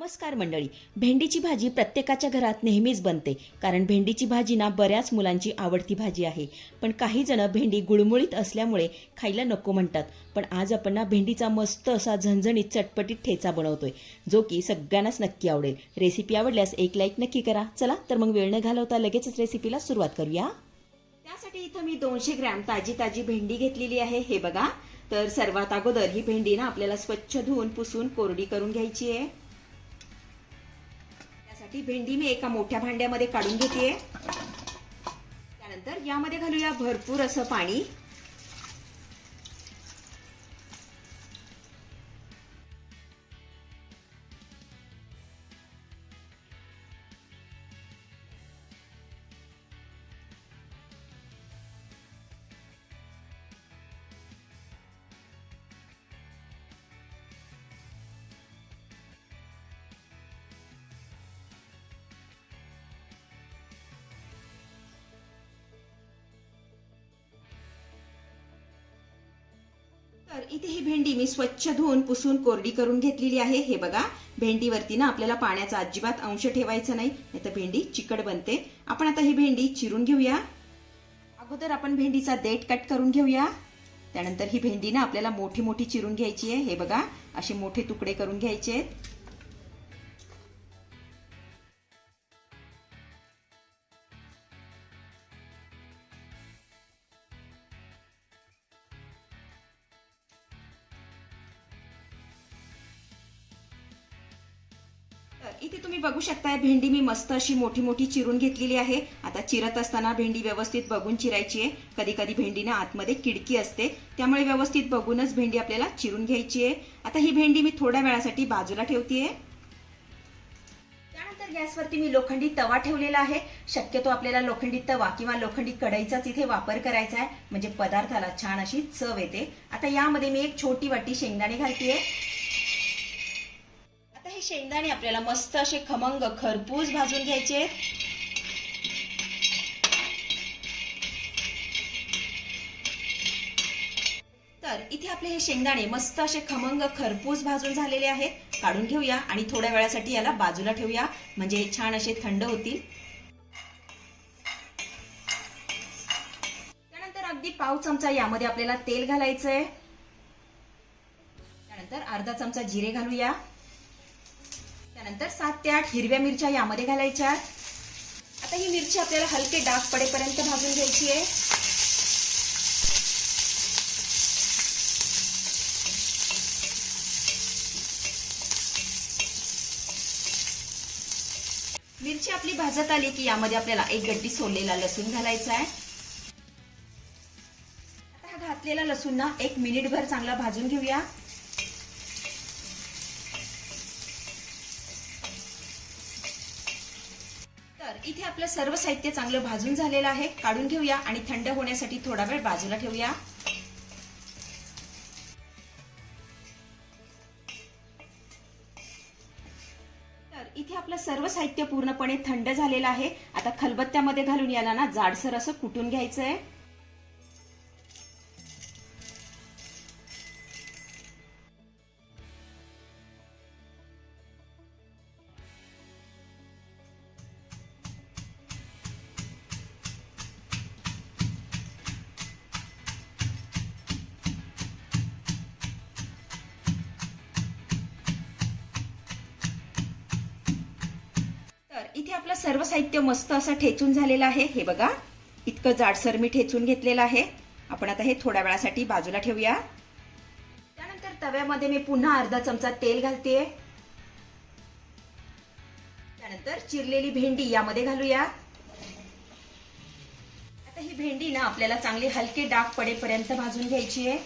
नमस्कार मंडळी. भेंडीची भाजी प्रत्येकाच्या घरात नेहमीच बनते. कारण भेंडीची भाजी ना बऱ्याच मुलांची आवडती भाजी आहे. पण काही जण भेंडी गुळमुळीत असल्यामुळे खायला नको म्हणतात. पण आज आपण ना भेंडीचा मस्त असा झणझणीत चटपटीत ठेचा बनवतोय. जो की सगळ्यांनाच नक्की आवडेल. रेसिपी आवडल्यास एक लाईक नक्की करा. चला तर मग वेळ न घालवता लगेचच रेसिपीला सुरुवात करूया. त्यासाठी इथं मी दोनशे ग्रॅम ताजी ताजी भेंडी घेतलेली आहे. हे बघा. तर सर्वात अगोदर ही भेंडी ना आपल्याला स्वच्छ धुवून पुसून कोरडी करून घ्यायची आहे. ती भेंडी मी एका मोठ्या भांड्यामध्ये काढून घेते त्यानंतर यामध्ये घालूया भरपूर असं पाणी. तर इथे ही भेंडी मी स्वच्छ धुवून पुसून कोरडी करून घेतलेली आहे. हे बघा भेंडीवरती ना आपल्याला पाण्याचा अजिबात अंश ठेवायचा नाही नाही तर भेंडी चिकट बनते. आपण आता ही भेंडी चिरून घेऊया. अगोदर आपण भेंडीचा देठ कट करून घेऊया. त्यानंतर ही भेंडी ना आपल्याला मोठी मोठी चिरून घ्यायची आहे. हे बघा असे मोठे तुकडे करून घ्यायचे आहेत. इथे तुम्ही बघू शकताय भेंडी मी मस्त अशी मोठी मोठी चिरून घेतलेली आहे. आता चिरत असताना भेंडी व्यवस्थित बघून चिरायची आहे. कधी कधी भेंडीना आतमध्ये किडकी असते. त्यामुळे व्यवस्थित बघूनच भेंडी आपल्याला चिरून घ्यायची आहे. आता ही भेंडी मी थोड्या वेळासाठी बाजूला ठेवतीये. त्यानंतर गॅसवरती मी लोखंडी तवा ठेवलेला आहे. शक्यतो आपल्याला लोखंडी तवा किंवा लोखंडी कढईचाच इथे वापर करायचा आहे. म्हणजे पदार्थाला छान अशी चव येते. आता यामध्ये मी एक छोटी वाटी शेंगदाणे घालतीये. हे शेंगदाणे आपल्याला मस्त असे खमंग खरपूस भाजून घ्यायचे तर इथे आपले हे शेंगदाणे मस्त असे खमंग खरपूस भाजून झालेले आहेत. काढून घेऊया आणि थोड्या वेळासाठी याला बाजूला ठेवूया. म्हणजे छान असे थंड होतील. त्यानंतर अगदी पाव चमचा यामध्ये आपल्याला तेल घालायचंय. त्यानंतर अर्धा चमचा जिरे घालूया. नंतर सात ते आठ हिरव्या मिरच्या यामध्ये घालायच्या. आता ही मिरची आपल्याला हलके डाग पडेपर्यंत भाजून घ्यायची आहे. मिरची आपली भाजत आली की यामध्ये आपल्याला एक गड्डी सोललेला लसूण घालायचा आहे. आता हा घातलेला लसूण ना एक मिनिटभर चांगला भाजून घेऊया. इथे आपलं सर्व साहित्य चांगलं भाजून झालेलं आहे. काढून घेऊया आणि थंड होण्यासाठी थोडा वेळ बाजूला ठेवूया. तर इथे आपलं सर्व साहित्य पूर्णपणे थंड झालेलं आहे. आता खलबत्त्यामध्ये घालून याला ना जाडसर असं कुटून घ्यायचं आहे इथे आपलं सर्व साहित्य मस्त असं ठेचून झालेलं आहे. हे बघा इतकं जाडसर मी ठेचून घेतलेलं आहे. आपण आता हे थोड्या वेळासाठी बाजूला ठेवूया. त्यानंतर तव्यामध्ये मी पुन्हा अर्धा चमचा तेल घालते. त्यानंतर चिरलेली भेंडी यामध्ये घालूया. आता ही भेंडी ना आपल्याला चांगली हलके डाग पडेपर्यंत भाजून घ्यायची आहे.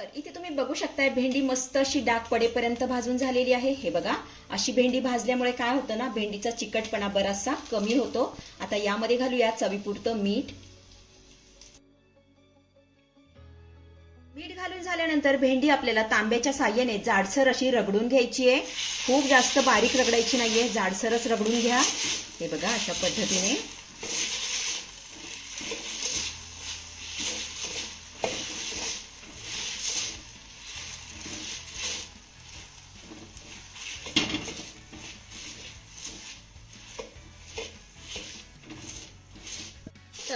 तर इथे तुम्ही बघू शकताय भेंडी मस्त अशी डाग पडेपर्यंत भाजून झालेली आहे. हे बघा अशी भेंडी भाजल्यामुळे काय होतं ना भेंडीचा चिकटपणा बराचसा कमी होतो. आता यामध्ये घालूया चवीपुरतं मीठ. मीठ घालून झाल्यानंतर भेंडी आपल्याला तांब्याच्या साह्याने जाडसर अशी रगडून घ्यायची आहे. खूप जास्त बारीक रगडायची नाहीये जाडसरच रगडून घ्या. हे बघा अशा पद्धतीने.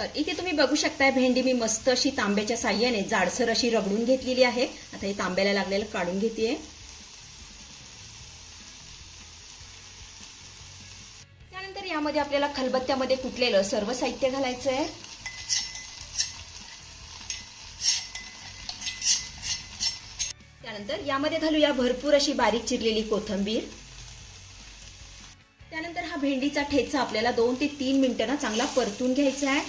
तर इथे तुम्ही बघू शकताय भेंडी मी मस्त अशी तांब्याच्या साह्याने जाडसर अशी रगडून घेतलेली आहे. आता हे तांब्याला लागलेलं काढून घेते त्यानंतर यामध्ये आपल्याला खलबत्त्यामध्ये कुटलेलं सर्व साहित्य घालायचं आहे त्यानंतर यामध्ये घालूया भरपूर अशी बारीक चिरलेली कोथंबीर. त्यानंतर हा भेंडीचा ठेचा आपल्याला दोन ते तीन मिनिटांना चांगला परतून घ्यायचा आहे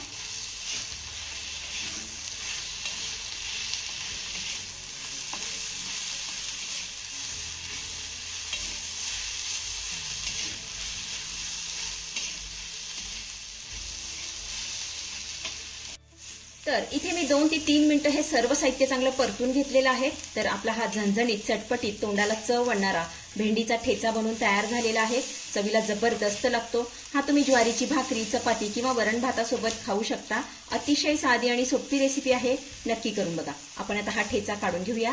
तर इथे मी दोन ते तीन मिनिटं हे सर्व साहित्य चांगलं परतून घेतलेलं आहे. तर आपला हा झणझणीत चटपटीत तोंडाला चव आणणारा भेंडीचा ठेचा बनून तयार झालेला आहे. चवीला जबरदस्त लागतो. हा तुम्ही ज्वारीची भाकरी चपाती किंवा वरण भातासोबत खाऊ शकता. अतिशय साधी आणि सोपी रेसिपी आहे. नक्की करून बघा. आपण आता हा ठेचा काढून घेऊया.